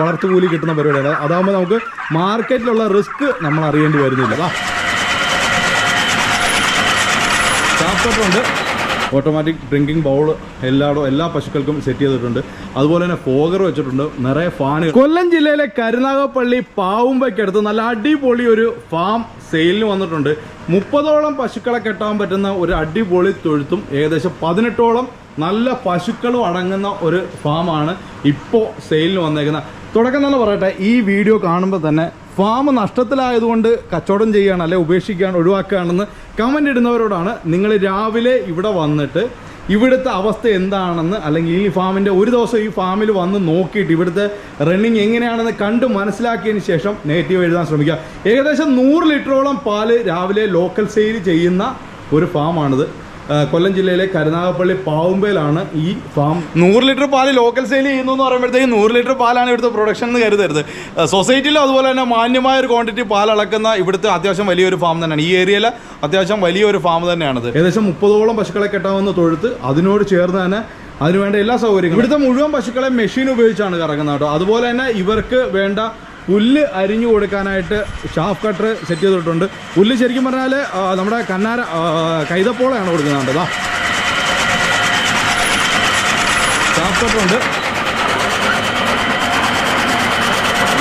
വളർത്തുകൂലി കിട്ടുന്ന പരിപാടിയാണ്. അതാകുമ്പോൾ നമുക്ക് മാർക്കറ്റിലുള്ള റിസ്ക് നമ്മൾ അറിയേണ്ടി വരുന്നില്ല. ചാപ്പട്ടുണ്ട് ഓട്ടോമാറ്റിക് ഡ്രിങ്കിങ് ബൗൾ എല്ലായിടും എല്ലാ പശുക്കൾക്കും സെറ്റ് ചെയ്തിട്ടുണ്ട്. അതുപോലെ തന്നെ ഫോഗർ വെച്ചിട്ടുണ്ട്. നിറയെ ഫാനുകൾ കൊല്ലം ജില്ലയിലെ കരുനാഗപ്പള്ളി പാവുമ്പയ്ക്കടുത്ത് നല്ല അടിപൊളി ഒരു ഫാം സെയിലിന് വന്നിട്ടുണ്ട്. മുപ്പതോളം പശുക്കളെ കെട്ടാൻ പറ്റുന്ന ഒരു അടിപൊളി തൊഴുത്തും ഏകദേശം പതിനെട്ടോളം നല്ല പശുക്കളും അടങ്ങുന്ന ഒരു ഫാമാണ് ഇപ്പോൾ സെയിലിന് വന്നേക്കുന്നത്. തുടക്കം തന്നെ പറയട്ടെ ഈ വീഡിയോ കാണുമ്പോൾ തന്നെ ഫാം നഷ്ടത്തിലായതുകൊണ്ട് കച്ചവടം ചെയ്യുകയാണ് അല്ലെ ഉപേക്ഷിക്കുകയാണ് ഒഴിവാക്കുകയാണെന്ന് കമന്റ് ഇടുന്നവരോടാണ് നിങ്ങൾ രാവിലെ ഇവിടെ വന്നിട്ട് ഇവിടുത്തെ അവസ്ഥ എന്താണെന്ന് അല്ലെങ്കിൽ ഈ ഫാമിന്റെ ഒരു ദിവസം ഈ ഫാമിൽ വന്ന് നോക്കിയിട്ട് ഇവിടുത്തെ റണ്ണിങ് എങ്ങനെയാണെന്ന് കണ്ട് മനസ്സിലാക്കിയതിന് ശേഷം നെഗറ്റീവ് എഴുതാൻ ശ്രമിക്കുക. ഏകദേശം നൂറ് ലിറ്ററോളം പാൽ രാവിലെ ലോക്കൽ സെയിൽ ചെയ്യുന്ന ഒരു ഫാമാണിത്. കൊല്ലം ജില്ലയിലെ കരുനാഗപ്പള്ളി പാവുമ്പയിലാണ് ഈ ഫാം നൂറ് ലിറ്റർ പാൽ ലോക്കൽ സെയിൽ ചെയ്യുന്നു എന്ന് പറയുമ്പോഴത്തേക്കും നൂറ് ലിറ്റർ പാലാണ് ഇവിടുത്തെ പ്രൊഡക്ഷൻ എന്ന് കരുതരുത്. സൊസൈറ്റിയിലും അതുപോലെ തന്നെ മാന്യമായ ഒരു ക്വാണ്ടിറ്റി പാൽ അളക്കുന്ന ഇവിടുത്തെ അത്യാവശ്യം വലിയൊരു ഫാം തന്നെയാണ്. ഈ ഏരിയയിലെ അത്യാവശ്യം വലിയൊരു ഫാം തന്നെയാണത്. ഏകദേശം മുപ്പതോളം പശുക്കളെ കെട്ടാവുന്ന തൊഴുത്ത് അതിനോട് ചേർന്ന് തന്നെ അതിനുവേണ്ട എല്ലാ സൗകര്യങ്ങളും ഇവിടുത്തെ മുഴുവൻ പശുക്കളെ മെഷീൻ ഉപയോഗിച്ചാണ് കറങ്ങുന്നത് കേട്ടോ. അതുപോലെ തന്നെ ഇവർക്ക് വേണ്ട പുല്ല് അരിഞ്ഞു കൊടുക്കാനായിട്ട് ഷാഫ് കട്ടർ സെറ്റ് ചെയ്തിട്ടുണ്ട്. പുല്ല് ശരിക്കും പറഞ്ഞാൽ നമ്മുടെ കന്നാര കൈതപ്പോളയാണ് കൊടുക്കുന്നത് കേട്ടോ ഷാഫ് കട്ടറുണ്ട്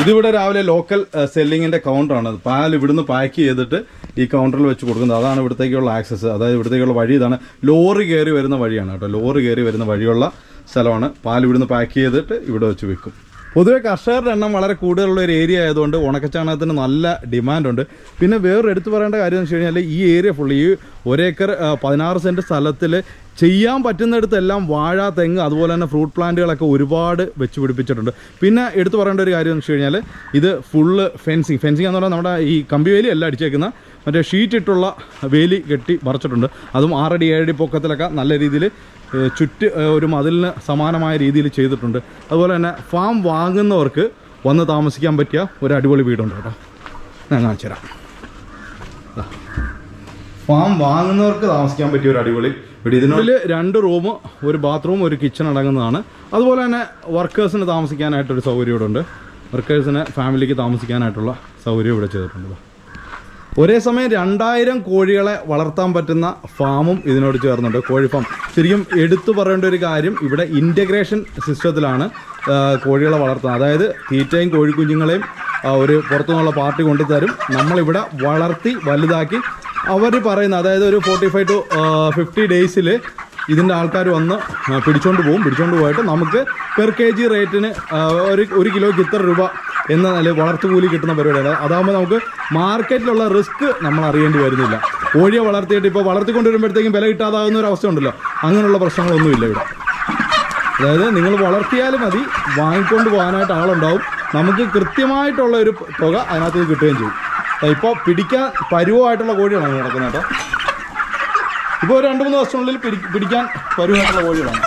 ഇതിവിടെ രാവിലെ ലോക്കൽ സെല്ലിങ്ങിന്റെ കൗണ്ടറാണ് പാൽ ഇവിടുന്ന് പാക്ക് ചെയ്തിട്ട് ഈ കൗണ്ടറിൽ വെച്ച് കൊടുക്കുന്നത്. അതാണ് ഇവിടത്തേക്കുള്ള ആക്സസ് അതായത് ഇവിടത്തേക്കുള്ള വഴി ഇതാണ്. ലോറി കയറി വരുന്ന വഴിയാണ് കേട്ടോ. ലോറി കയറി വരുന്ന വഴിയുള്ള സ്ഥലമാണ്. പാൽ ഇവിടുന്ന് പാക്ക് ചെയ്തിട്ട് ഇവിടെ വെച്ച് വെക്കും പൊതുവെ കർഷകരുടെ എണ്ണം വളരെ കൂടുതലുള്ള ഒരു ഏരിയ ആയതുകൊണ്ട് ഉണക്കച്ചാണകത്തിന് നല്ല ഡിമാൻഡുണ്ട് പിന്നെ വേറൊരു എടുത്തു പറയേണ്ട കാര്യം എന്ന് വെച്ച് കഴിഞ്ഞാൽ ഈ ഏരിയ ഫുള്ള് ഈ ഒരേക്കർ പതിനാറ് സെന്റ് സ്ഥലത്തിൽ ചെയ്യാൻ പറ്റുന്നിടത്തെല്ലാം വാഴ തെങ്ങ് അതുപോലെ തന്നെ ഫ്രൂട്ട് പ്ലാന്റുകളൊക്കെ ഒരുപാട് വെച്ച് പിടിപ്പിച്ചിട്ടുണ്ട്. പിന്നെ എടുത്തു പറയേണ്ട ഒരു കാര്യം എന്ന് വെച്ച് കഴിഞ്ഞാൽ ഇത് ഫുള്ള് ഫെൻസിങ് ഫെൻസിങ് എന്ന് പറഞ്ഞാൽ നമ്മുടെ ഈ കമ്പി വേലി അല്ല അടിച്ചേക്കുന്ന. മറ്റേ ഷീറ്റ് ഇട്ടുള്ള വേലി കെട്ടി മറച്ചിട്ടുണ്ട് അതും ആറടി ഏഴടി പൊക്കത്തിലൊക്കെ നല്ല രീതിയിൽ ചുറ്റ് ഒരു മതിലിന് സമാനമായ രീതിയിൽ ചെയ്തിട്ടുണ്ട്. അതുപോലെ തന്നെ ഫാം വാങ്ങുന്നവർക്ക് വന്ന് താമസിക്കാൻ പറ്റിയ ഒരു അടിപൊളി വീടുണ്ട് കേട്ടോ. ഞാൻ കാണിച്ചു തരാം. ഫാം വാങ്ങുന്നവർക്ക് താമസിക്കാൻ പറ്റിയ ഒരു അടിപൊളി വീട്. ഇതിനുള്ളിൽ രണ്ട് റൂം ഒരു ബാത്റൂം ഒരു കിച്ചൺ അടങ്ങുന്നതാണ്. അതുപോലെ തന്നെ വർക്കേഴ്സിന് താമസിക്കാനായിട്ടൊരു സൗകര്യം ഇവിടെ ഉണ്ട് വർക്കേഴ്സിന് ഫാമിലിക്ക് താമസിക്കാനായിട്ടുള്ള സൗകര്യം ഇവിടെ ചെയ്തിട്ടുണ്ട്. ഒരേ സമയം രണ്ടായിരം കോഴികളെ വളർത്താൻ പറ്റുന്ന ഫാമും ഇതിനോട് ചേർന്നുണ്ട്. കോഴി ഫാം. ശരിക്കും എടുത്തു പറയേണ്ട ഒരു കാര്യം ഇവിടെ ഇന്റഗ്രേഷൻ സിസ്റ്റത്തിലാണ് കോഴികളെ വളർത്തുന്നത്. അതായത് തീറ്റയും കോഴിക്കുഞ്ഞുങ്ങളെയും ഒരു പുറത്തുനിന്നുള്ള പാർട്ടി കൊണ്ടുതരും. നമ്മളിവിടെ വളർത്തി വലുതാക്കി അവർ പറയുന്ന അതായത് ഒരു ഫോർട്ടി ഫൈവ് ടു ഫിഫ്റ്റി ഡേയ്സിൽ ഇതിന്റെ ആൾക്കാർ വന്ന് പിടിച്ചോണ്ട് പോകും. പിടിച്ചോണ്ട് പോയിട്ട് നമുക്ക് പെർ കെ ജി റേറ്റിന് ഒരു ഒരു കിലോയ്ക്ക് ഇത്ര രൂപ എന്ന നില വളർത്തുകൂലി കിട്ടുന്ന പരിപാടിയാണ്. അതാകുമ്പോൾ നമുക്ക് മാർക്കറ്റിലുള്ള റിസ്ക് നമ്മൾ അറിയേണ്ടി വരുന്നില്ല. കോഴിയെ വളർത്തിയിട്ട് ഇപ്പോൾ വളർത്തിക്കൊണ്ടുവരുമ്പോഴത്തേക്കും വില കിട്ടാതാകുന്ന ഒരു അവസ്ഥ ഉണ്ടല്ലോ. അങ്ങനെയുള്ള പ്രശ്നങ്ങളൊന്നുമില്ല ഇവിടെ. അതായത് നിങ്ങൾ വളർത്തിയാലും മതി വാങ്ങിക്കൊണ്ട് പോകാനായിട്ട് ആളുണ്ടാവും. നമുക്ക് കൃത്യമായിട്ടുള്ള ഒരു തുക അതിനകത്ത് കിട്ടുകയും ചെയ്യും. ഇപ്പോൾ പിടിക്കാൻ പരുവമായിട്ടുള്ള കോഴികളാണ് നടക്കുന്നത് കേട്ടോ. ഇപ്പോൾ രണ്ട് മൂന്ന് ദിവസത്തിനുള്ളിൽ പിടി പിടിക്കാൻ പരുവമായിട്ടുള്ള കോഴികളാണ്.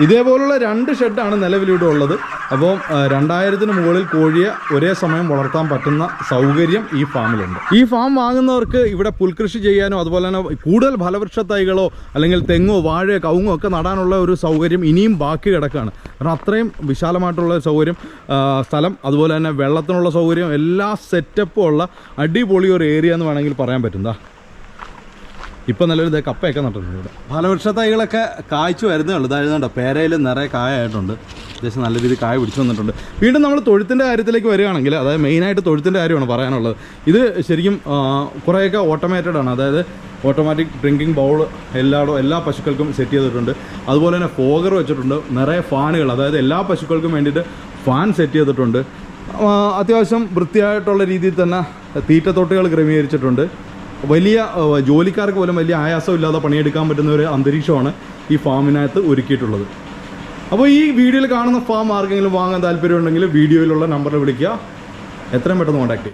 ഇതേപോലുള്ള രണ്ട് ഷെഡാണ് നിലവിലിവിടെ ഉള്ളത്. അപ്പോൾ രണ്ടായിരത്തിന് മുകളിൽ കോഴിയെ ഒരേ സമയം വളർത്താൻ പറ്റുന്ന സൗകര്യം ഈ ഫാമിലുണ്ട്. ഈ ഫാം വാങ്ങുന്നവർക്ക് ഇവിടെ പുൽകൃഷി ചെയ്യാനോ അതുപോലെ തന്നെ കൂടുതൽ ഫലവൃക്ഷ തൈകളോ അല്ലെങ്കിൽ തെങ്ങോ വാഴയോ കവുങ്ങോ ഒക്കെ നടാനുള്ള ഒരു സൗകര്യം ഇനിയും ബാക്കി കിടക്കുകയാണ് കാരണം അത്രയും വിശാലമായിട്ടുള്ള സൗകര്യം സ്ഥലം അതുപോലെ തന്നെ വെള്ളത്തിനുള്ള സൗകര്യം എല്ലാ സെറ്റപ്പും ഉള്ള അടിപൊളി ഒരു ഏരിയ എന്ന് വേണമെങ്കിൽ പറയാൻ പറ്റും. ദാ ഇപ്പം നല്ലൊരു ഇതേ കപ്പയൊക്കെ നട്ടിട്ടുണ്ട് ഇവിടെ. ഫലവൃക്ഷ തൈകളൊക്കെ കായ്ച്ചു വരുന്നേ ഉള്ളൂ. ഇതായതുകൊണ്ട് പേരയിൽ നിറയെ കായായിട്ടുണ്ട്. അത്യാവശ്യം നല്ല രീതിയിൽ കായ പിടിച്ചു വന്നിട്ടുണ്ട്. വീണ്ടും നമ്മൾ തൊഴുത്തിന്റെ കാര്യത്തിലേക്ക് വരികയാണെങ്കിൽ അതായത് മെയിനായിട്ട് തൊഴുത്തിന്റെ കാര്യമാണ് പറയാനുള്ളത്. ഇത് ശരിക്കും കുറേയൊക്കെ ഓട്ടോമാറ്റഡ് ആണ്. അതായത് ഓട്ടോമാറ്റിക് ഡ്രിങ്കിങ് ബൗൾ എല്ലായിടും എല്ലാ പശുക്കൾക്കും സെറ്റ് ചെയ്തിട്ടുണ്ട്. അതുപോലെ തന്നെ ഫോഗർ വെച്ചിട്ടുണ്ട്. നിറയെ ഫാനുകൾ അതായത് എല്ലാ പശുക്കൾക്കും വേണ്ടിയിട്ട് ഫാൻ സെറ്റ് ചെയ്തിട്ടുണ്ട്. അത്യാവശ്യം വൃത്തിയായിട്ടുള്ള രീതിയിൽ തന്നെ തീറ്റത്തൊട്ടുകൾ ക്രമീകരിച്ചിട്ടുണ്ട്. വലിയ ജോലിക്കാർക്ക് പോലും വലിയ ആയാസം ഇല്ലാതെ പണിയെടുക്കാൻ പറ്റുന്ന ഒരു അന്തരീക്ഷമാണ് ഈ ഫാമിനകത്ത് ഒരുക്കിയിട്ടുള്ളത്. അപ്പോൾ ഈ വീഡിയോയിൽ കാണുന്ന ഫാം ആർക്കെങ്കിലും വാങ്ങാൻ താല്പര്യമുണ്ടെങ്കിൽ വീഡിയോയിലുള്ള നമ്പറിൽ വിളിക്കുക. എത്രയും പെട്ടെന്ന് കോൺടാക്ട്